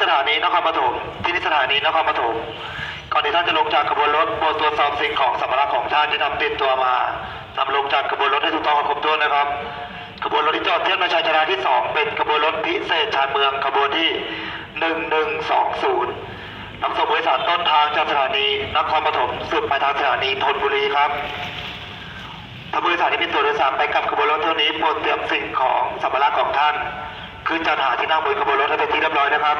สถานีนครปฐมที่นี่สถานีนครปฐมก่อนที่ท่านจะลงจากขบวนรถโปรดตรวจสอบสิ่งของสัมภาระของท่านที่นำติดตัวมานำลงจากขบวนรถให้ถูกต้องครบถ้วนนะครับขบวนรถที่จอดเทียบมาชายชาลาที่ 2 เป็นขบวนรถพิเศษชานเมืองขบวนที่ 1120นำส่งบริษัทต้นทางจากสถานีนครปฐมสืบไปทางสถานีธนบุรีครับถ้าบริษัทที่มีตัวโดยสารไปกับขบวนรถเท่านี้โปรดเตรียมสิ่งของสัมภาระของท่าน ขึ้นจัดหาที่นั่งบนขบวนรถให้เป็นที่เรียบร้อยนะครับ